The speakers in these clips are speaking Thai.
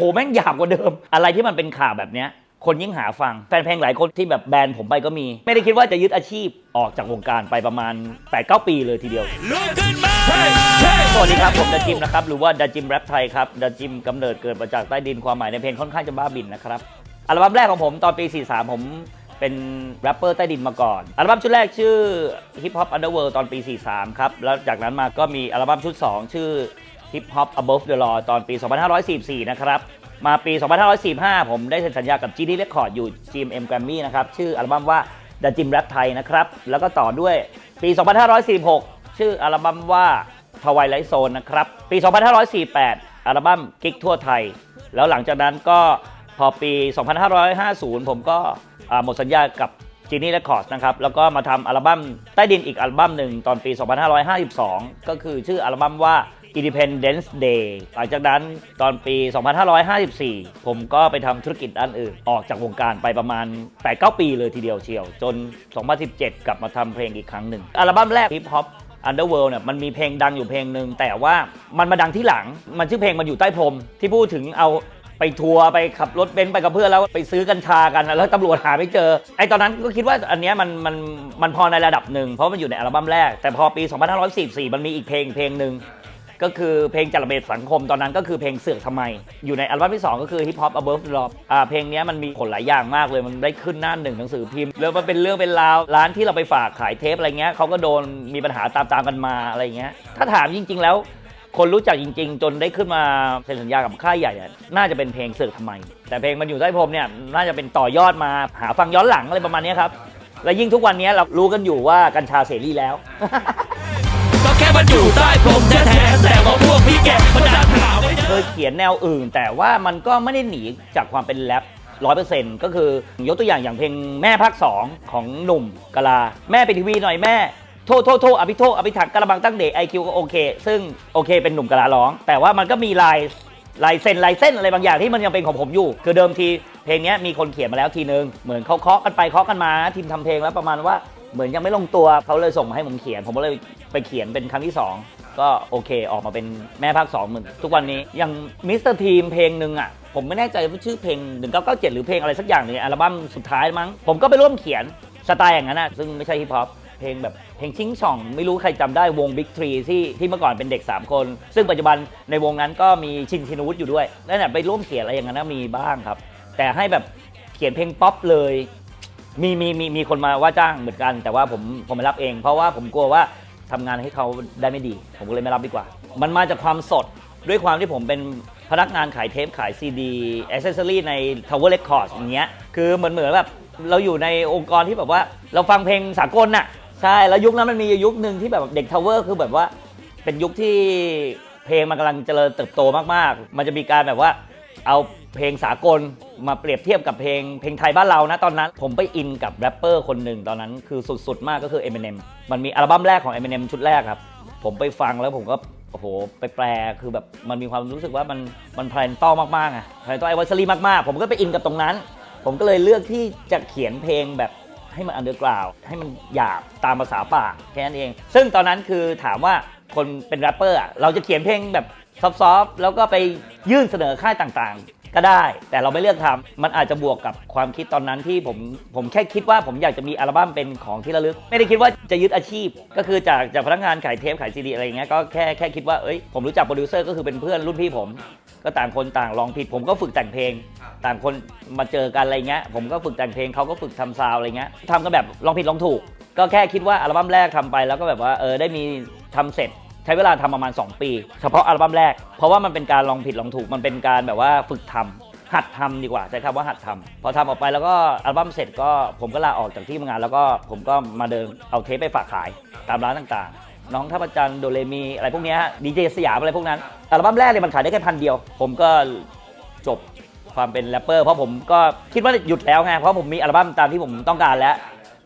โหแม่งหยาบกว่าเดิม อะไรที่มันเป็นข่าวแบบเนี้ยคนยิ่งหาฟังแฟนเพลงหลายคนที่แบบแบนผมไปก็มี ไม่ได้คิดว่าจะยึดอาชีพออกจากวงการไปประมาณ 8-9 ปีเลยทีเดียวลุกขึ้นมาสวัสดีครับ ผมดาจิมนะครับ หรือว่าดาจิมแรปไทยครับดาจิมกำเนิดเกิดมาจากใต้ดินความหมายในเพลงค่อนข้างจะบ้าบินนะครับอัลบั้มแรกของผมตอนปี 43 ผมเป็นแรปเปอร์ใต้ดินมาก่อน อัลบั้มชุดแรกชื่อ Hip Hop Underworld ตอนปี 43 ครับ แล้วจากนั้นมาก็มีอัลบั้มชุด 2 ชื่อ Hip Hop Above the Law ตอนปี 2544 นะครับ มาปี 2545 ผมได้เซ็นสัญญากับ GD Record อยู่ GMM Grammy นะครับ ชื่ออัลบั้มว่า The Jim Rap ไทยนะครับ แล้วก็ต่อด้วยปี 2546 ชื่ออัลบั้มว่า Twilight Zone นะครับ ปี 2548 อัลบั้มกิกทั่วไทย แล้วหลังจากนั้นก็พอปี 2550 ผมก็อ่าหมดสัญญากับ Genie Records นะครับ แล้วก็มาทำอัลบั้มใต้ดินอีกอัลบั้มหนึ่งตอนปี 2552 ก็คือชื่ออัลบั้มว่า Independence Day หลังจากนั้นตอนปี 2554 ผมก็ไปทำธุรกิจด้านอื่น ออกจากวงการไปประมาณ 8-9 ปีเลยทีเดียวเชียว จน 2017 กลับมาทำเพลงอีกครั้งหนึ่ง อัลบั้มแรก Hip Hop Underworld เนี่ยมันมีเพลงดังอยู่เพลงหนึ่งแต่ว่ามันมาดังที่หลัง มันชื่อเพลงมันอยู่ใต้พรม ที่พูดถึงเอาไปทัวร์ไปขับรถเบนซ์ไปกับเพื่อนแล้วไปซื้อกัญชากันแล้วตำรวจหาไม่เจอไอ้ตอนนั้นก็คิดว่าอันเนี้ยมันมันมันพอในระดับหนึ่งเพราะมันอยู่ในอัลบั้มแรก แต่พอปี 2544 มันมีอีกเพลงเพลงหนึ่ง ก็คือเพลงจระเบียบสังคมตอนนั้นก็คือเพลงเสือกทำไม อยู่ในอัลบั้มที่ 2 ก็คือ Hip Hop Above the Law อ่าเพลงนี้มันมีผลหลายอย่างมากเลยมันได้ขึ้นหน้าหนึ่งหนังสือพิมพ์แล้วมันเป็นเรื่องเป็นราวร้านที่เราไปฝากขายเทปอะไรเงี้ยเขาก็โดนมีปัญหาตามๆกันมาอะไรเงี้ยถ้าถามจริง ๆ แล้ว คนรู้จักจริง ๆ จนได้ขึ้นมาเซ็นสัญญากับค่ายใหญ่อะน่าจะเป็นเพลงเสือกทำไม แต่เพลงมันอยู่ใต้พรมเนี่ยน่าจะเป็นต่อยอดมาหาฟังย้อนหลังอะไรประมาณเนี้ยครับและยิ่งทุกวันนี้เรารู้กันอยู่ว่ากัญชาเสรีแล้ว ค่มันอยู่ใต้พรมแท้ๆแต่ว่าพวกพี่แกมันดันหาไว้เคยเขียนแนวอื่น แต่ว่ามันก็ไม่ได้หนีจากความเป็นแรปร้อยเปอร์เซ็นต์ก็คือยกตัวอย่างอย่างเพลงแม่ภาค2ของหนุ่มกะลา แม่ไปทีวีหน่อยแม่ โทษโทษโทษอภิโทษอภิถักกระบังตั้งเดชไอคิวก็โอเค ซึ่งโอเคเป็นหนุ่มกะลาร้อง แต่ว่ามันก็มีลาย ลายเส้นลายเส้นอะไรบางอย่างที่มันยังเป็นของผมอยู่ คือเดิมทีเพลงเนี้ยมีคนเขียนมาแล้วทีนึง เหมือนเขาเคาะกันไปเคาะกันมาทีมทำเพลงแล้วประมาณว่า เหมือนยังไม่ลงตัวเขาเลยส่งมาให้ผมเขียน ผมก็เลยไปเขียนเป็นครั้งที่สองก็โอเคออกมาเป็นแม่ภาค2เหมือนทุกวันนี้อย่างมิสเตอร์ทีมเพลงหนึ่งอะผมไม่แน่ใจว่าชื่อเพลง 1997 หรือเพลงอะไรสักอย่างหนึ่งอัลบั้มสุดท้ายมั้ง ผมก็ไปร่วมเขียนสไตล์อย่างนั้นอะซึ่งไม่ใช่ฮิปฮอปเพลงแบบเพลงชิงช่อง ไม่รู้ใครจำได้วง Big Tree ที่ที่เมื่อก่อนเป็นเด็ก 3 คน ซึ่งปัจจุบันในวงนั้นก็มีชินชินวุฒิอยู่ด้วยนั่นแหละไปร่วมเขียนอะไรอย่างนั้นมีบ้างครับ แต่ให้แบบเขียนเพลงป๊อปเลย มีมีมีมีคนมาว่าจ้างเหมือนกัน แต่ว่าผมผมไม่รับเอง เพราะว่าผมกลัวว่าทำงานให้เขาได้ไม่ดี ผมก็เลยไม่รับดีกว่า มันมาจากความสดด้วยความที่ผมเป็นพนักงานขายเทปขายซีดีอ c เซสซอรี่ใน Tower Records อย่างเงี้ยคือเหมือนเหมือนแบบเราอยู่ในองค์กรที่แบบว่าเราฟังเพลงสากลน่ะใช่ แล้วยุคนั้นมันมียุคหนึ่งที่แบบเด็ก Tower คือแบบว่าเป็นยุคที่เพลงมันกำลังเจริญเติบโตมากๆ มันจะมีการแบบว่าเอา เพลงสากลมาเปรียบเทียบกับเพลงเพลงไทยบ้านเรานะตอนนั้น ผมไปอินกับแรปเปอร์คนหนึ่งตอนนั้นคือสุดๆ มากก็คือ Eminem มันมีอัลบั้มแรกของ Eminem ชุดแรกครับ ผมไปฟังแล้วผมก็โอ้โหไปแปลคือแบบมันมีความรู้สึกว่ามันมันแพลนต้อมากๆอะแพลนต้อไอวอสลี่มากๆ ผมก็ไปอินกับตรงนั้น ผมก็เลยเลือกที่จะเขียนเพลงแบบให้มันอันเดอร์กราวให้มันหยาบตามภาษาปากแค่นั้นเอง ซึ่งตอนนั้นคือถามว่าคนเป็นแรปเปอร์อะเราจะเขียนเพลงแบบซอฟๆแล้วก็ไปยื่นเสนอค่ายต่าง ก็ได้ แต่เราไม่เลือกทำมันอาจจะบวกกับความคิดตอนนั้นที่ผมผมแค่คิดว่าผมอยากจะมีอัลบั้มเป็นของที่ระลึก ไม่ได้คิดว่าจะยึดอาชีพ ก็คือจากจากพนักงานขายเทปขายซีดีอะไรเงี้ยก็แค่แค่คิดว่าเอ้ยผมรู้จักโปรดิวเซอร์ก็คือเป็นเพื่อนรุ่นพี่ผม ก็ต่างคนต่างลองผิด ผมก็ฝึกแต่งเพลง ต่างคนมาเจอกันอะไรเงี้ยผมก็ฝึกแต่งเพลงเขาก็ฝึกทำซาวอะไรเงี้ยทำกันแบบลองผิดลองถูก ก็แค่คิดว่าอัลบั้มแรกทำไปแล้วก็แบบว่าเออได้มีทำเสร็จ ใช้เวลาทำประมาณ 2 ปี เฉพาะอัลบั้มแรก เพราะว่ามันเป็นการลองผิดลองถูกมันเป็นการแบบว่าฝึกทำหัดทำดีกว่าใช้คำว่าหัดทำพอทำออกไปแล้วก็อัลบั้มเสร็จก็ผมก็ลาออกจากที่ทำงาน แล้วก็ผมก็มาเดินเอาเทปไปฝากขายตามร้านต่างๆ น้องท่าประจันโดเรมีอะไรพวกนี้ดีเจสยามอะไรพวกนั้นอัลบั้มแรกเลยมันขายได้แค่พันเดียว ผมก็จบความเป็นแรปเปอร์เพราะผมก็คิดว่าหยุดแล้วไงเพราะผมมีอัลบั้มตามที่ผมต้องการแล้ว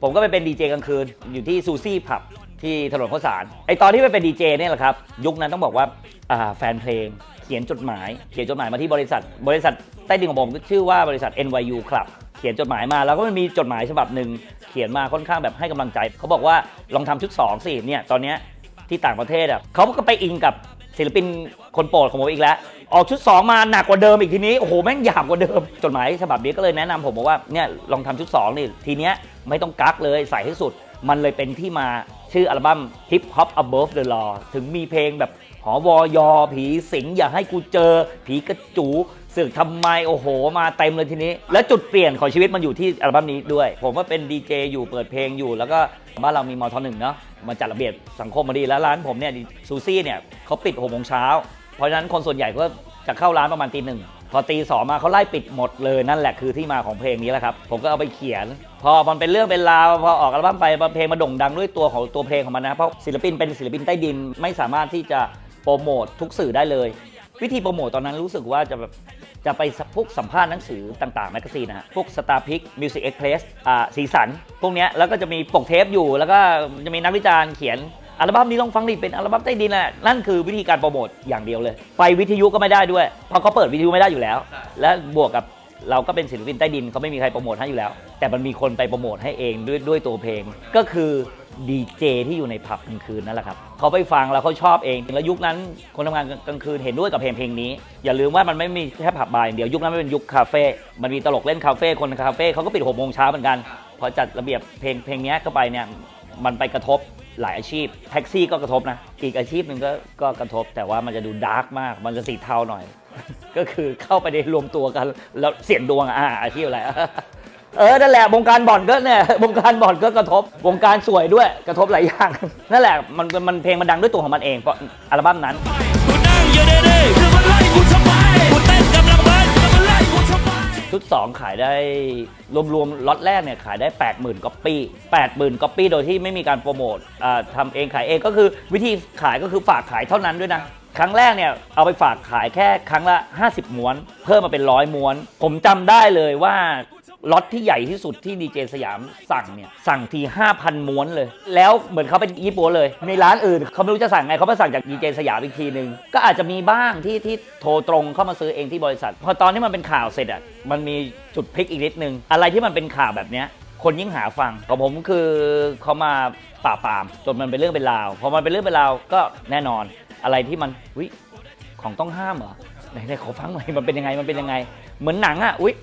ผมก็ไปเป็นดีเจกลางคืนอยู่ที่ซูซี่ผับ ที่ถนนข้าวสารไอตอนที่ไปเป็นดีเจเนี่ยแหละครับ ยุคนั้นต้องบอกว่าอ่าแฟนเพลงเขียนจดหมาย เขียนจดหมายมาที่บริษัท บริษัทใต้ดินของผมชื่อว่าบริษัท NYU Club เขียนจดหมายมาแล้วก็มันมีจดหมายฉบับหนึ่งเขียนมาค่อนข้างแบบให้กำลังใจ เขาบอกว่าลองทำชุด2สิเนี่ยตอนเนี้ยที่ต่างประเทศอะเขาก็ไปอิงกับศิลปินคนโปรดของผมอีกแล้ว ออกชุด 2 มาหนักกว่าเดิมอีกทีนี้ โอ้โห แม่งหยาบกว่าเดิม จดหมายฉบับนี้ก็เลยแนะนำผมบอกว่าเนี่ยลองทำชุด 2 นี่ ทีเนี้ยไม่ต้องกักเลยใส่ให้สุด มันเลยเป็นที่มา ชื่ออัลบั้ม Hip Hop Above the Law ถึงมีเพลงแบบหอวอยอ ผีสิงอย่าให้กูเจอ ผีกระจูสึกทำไมโอ้โห มาเต็มเลยทีนี้ แล้วจุดเปลี่ยนของชีวิตมันอยู่ที่อัลบั้มนี้ด้วย ผมว่าเป็นดีเจอยู่เปิดเพลงอยู่แล้วก็บ้านเรามีมอทอหนึ่งเนาะมาจัดระเบียบสังคมมาดีแล้วร้านผมเนี่ยซูซี่เนี่ยเขาปิดหกโมงเช้าเพราะฉะนั้นคนส่วนใหญ่ก็จะเข้าร้านประมาณตีหนึ่งพอตีสองมาเขาไล่ปิดหมดเลยนั่นแหละคือที่มาของเพลงนี้แหละครับ ผมก็เอาไปเขียน พอมันเป็นเรื่องเป็นราวพอออกอัลบั้มไปเพลงมาโด่งดังด้วยตัวของตัวเพลงของมันนะเพราะศิลปินเป็นศิลปินใต้ดินไม่สามารถที่จะโปรโมททุกสื่อได้เลย วิธีโปรโมทตอนนั้นรู้สึกว่าจะแบบจะไปพวกสัมภาษณ์หนังสือต่างๆแมกกาซีนนะฮะพวก Star Pick Music Express อ่าสีสัน พวกเนี้ยแล้วก็จะมีปกเทปอยู่ แล้วก็จะมีนักวิจารณ์เขียนอัลบั้มนี้ลองฟังดิเป็นอัลบั้มใต้ดินแหละนั่นคือวิธีการโปรโมทอย่างเดียวเลย ไปวิทยุก็ไม่ได้ด้วยเพราะเขาเปิดวิทยุไม่ได้อยู่แล้ว และบวกกับ เราก็เป็นศิลปินใต้ดินเขาไม่มีใครโปรโมทให้อยู่แล้ว แต่มันมีคนไปโปรโมทให้เองด้วยด้วยตัวเพลง ก็คือดีเจที่อยู่ในผับกลางคืนนั่นแหละครับเขาไปฟังแล้วเขาชอบเองแล้วยุคนั้นคนทำงานกลางคืนเห็นด้วยกับเพลงเพลงนี้ อย่าลืมว่ามันไม่มีแค่ผับบาร์อย่างเดียวยุคนั้นมันเป็นยุคคาเฟ่มันมีตลกเล่นคาเฟ่คนคาเฟ่เขาก็ปิดหกโมงเช้าเหมือนกันพอจัดระเบียบเพลงเพลงนี้เข้าไปเนี่ยมันไปกระทบ หลายอาชีพ แท็กซี่ก็กระทบนะ อีกอาชีพหนึ่งก็ก็กระทบ แต่ว่ามันจะดูดาร์กมาก มันจะสีเทาหน่อย ก็คือเข้าไปในรวมตัวกัน แล้วเสี่ยงดวงอะอะอาชีพอะไรเออ นั่นแหละ วงการบ่อนก็เนี่ยวงการบ่อนก็กระทบ วงการสวยด้วย กระทบหลายอย่าง นั่นแหละ มัน มันเพลงมันดังด้วยตัวของมันเอง เพราะอัลบั้มนั้น ชุด 2 ขายได้รวมๆล็อตแรกเนี่ยขายได้ 80,000ก๊อปปี้80,000ก๊อปปี้โดยที่ไม่มีการโปรโมทอ่าทำเองขายเองก็คือวิธีขายก็คือฝากขายเท่านั้นด้วยนะ ครั้งแรกเนี่ยเอาไปฝากขายแค่ครั้งละ 50 ม้วน เพิ่มมาเป็นร้อยม้วน ผมจำได้เลยว่า ล็อตที่ใหญ่ที่สุดที่ดีเจสยามสั่งเนี่ยสั่งที5,000 ม้วนเลย แล้วเหมือนเขาเป็นยี่ปัวเลย ในร้านอื่นเขาไม่รู้จะสั่งไงเขามาสั่งจากดีเจสยามอีกทีหนึ่งก็อาจจะมีบ้างที่ที่โทรตรงเข้ามาซื้อเองที่บริษัท พอตอนที่มันเป็นข่าวเสร็จอะมันมีจุดพลิกอีกนิดนึง อะไรที่มันเป็นข่าวแบบเนี้ยคนยิ่งหาฟังของผมคือเขามาปราปามจนมันเป็นเรื่องเป็นราวพอมันเป็นเรื่องเป็นราวก็แน่นอนอะไรที่มันวิของต้องห้ามเหรอไหนๆขอฟังหน่อยมันเป็นยังไงมันเป็นยังไง เหมือนหนังอะอุ้ย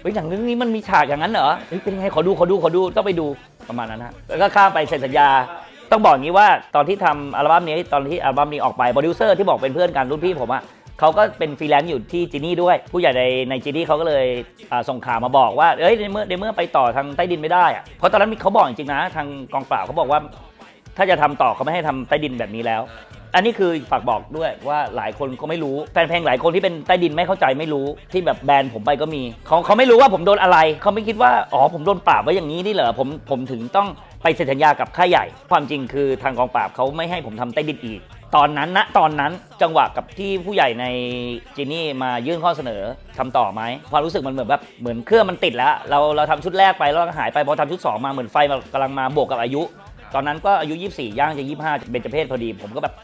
เฮ้ยหนังเรื่องนี้มันมีฉากอย่างนั้นเหรอเฮ้ยเป็นยังไงขอดูขอดูขอดูต้องไปดูประมาณนั้นฮะแล้วก็ข้ามไปเซ็นสัญญา ต้องบอกอย่างนี้ว่าตอนที่ทำอัลบั้มนี้ตอนที่อัลบั้มนี้ออกไปโปรดิวเซอร์ที่บอกเป็นเพื่อนกันรุ่นพี่ผมอะเขาก็เป็นฟรีแลนซ์อยู่ที่จีนี่ด้วย ผู้ใหญ่ในในจีนี่เขาก็เลยอ่าส่งข่าวมาบอกว่าเอ้ยในเมื่อในเมื่อไปต่อทางใต้ดินไม่ได้อะเพราะตอนนั้นมีเขาบอกจริงๆนะ ทางกองปราบเขาบอกว่า ถ้าจะทำต่อเขาไม่ให้ทำใต้ดินแบบนี้แล้ว อันนี้คือฝากบอกด้วยว่าหลายคนก็ไม่รู้แฟนเพลงหลายคนที่เป็นใต้ดินไม่เข้าใจไม่รู้ที่แบบแบนผมไปก็มีเขาเขาไม่รู้ว่าผมโดนอะไรเขาไม่คิดว่าอ๋อผมโดนปราบไว้อย่างนี้นี่เหรอผมผมถึงต้องไปเซ็นสัญญากับค่ายใหญ่ ความจริงคือทางกองปราบเขาไม่ให้ผมทำใต้ดินอีก ตอนนั้นนะตอนนั้นจังหวะกับที่ผู้ใหญ่ในจีนี่มายื่นข้อเสนอทำต่อไหมความรู้สึกมันเหมือนแบบเหมือนเครื่องมันติดแล้ว เราเราทำชุดแรกไปแล้วก็หายไปพอทำชุดสองมาเหมือนไฟกำลังมาบวกกับอายุ ตอนนั้นก็อายุ 24 ย่างจะ 25เป็นจเพศพอดีผมก็แบบ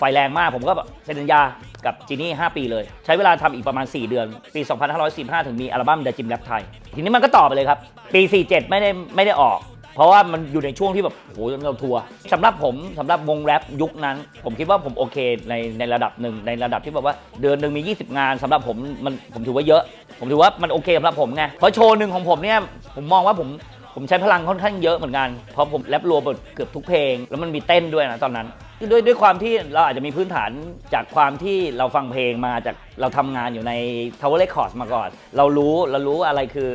ไฟแรงมากผมก็แบบเซ็นสัญญากับจีนี่ 5 ปีเลย ใช้เวลาทำอีกประมาณ 4 เดือน ปี 2545 ถึงมีอัลบั้ม The Gym Rap ไทยทีนี้มันก็ต่อไปเลยครับ ปี 47 ไม่ได้ไม่ได้ออก เพราะว่ามันอยู่ในช่วงที่แบบโหเราทัวร์สำหรับผมสำหรับวงแรปยุคนั้น ผมคิดว่าผมโอเคในในระดับหนึ่งในระดับที่แบบว่าเดือนหนึ่งมี 20 งานสำหรับผมมันผมถือว่าเยอะ ผมถือว่ามันโอเคสำหรับผมไงเพราะโชว์หนึ่งของผมเนี่ยผมมองว่าผมผมใช้พลังค่อนข้างเยอะเหมือนกัน เพราะผมแรปรวมเกือบทุกเพลง แล้วมันมีเต้นด้วยนะตอนนั้น ด้วยด้วยความที่เราอาจจะมีพื้นฐานจากความที่เราฟังเพลงมาจากเราทำงานอยู่ใน Tower Records มาก่อน เรารู้เรารู้อะไรคือ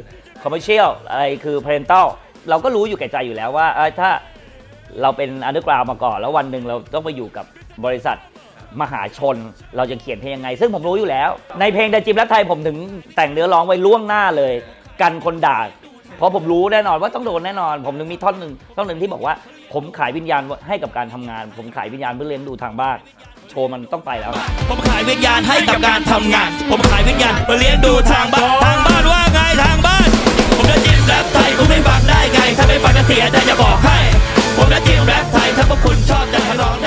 commercial อะไรคือ parental เราก็รู้อยู่แก่ใจอยู่แล้วว่าเอ้ยถ้าเราเป็น underground มาก่อน แล้ววันหนึ่งเราต้องไปอยู่กับบริษัทมหาชน เราจะเขียนเพลงยังไง ซึ่งผมรู้อยู่แล้ว ในเพลงดจิมและไทยผมถึงแต่งเนื้อร้องไว้ล่วงหน้าเลย กันคนด่าเพราะผมรู้แน่นอนว่าต้องโดนแน่นอน ผมถึงมีท่อนหนึ่งท่อนหนึ่งที่บอกว่า ผมขายวิญญาณให้กับการทำงาน ผมขายวิญญาณเพื่อเลี้ยงดูทางบ้าน โชว์มันต้องไปแล้ว ผมขายวิญญาณให้กับการทำงาน ผมขายวิญญาณมาเลี้ยงดูทางบ้านทางบ้านว่าไงทางบ้าน ผมจะจิ้มแรปไทยคุณไม่ฟังได้ไง ถ้าไม่ฟังจะเสียใจจะบอกให้ ผมจะจิ้มแรปไทยถ้าพวกคุณชอบจะร้อง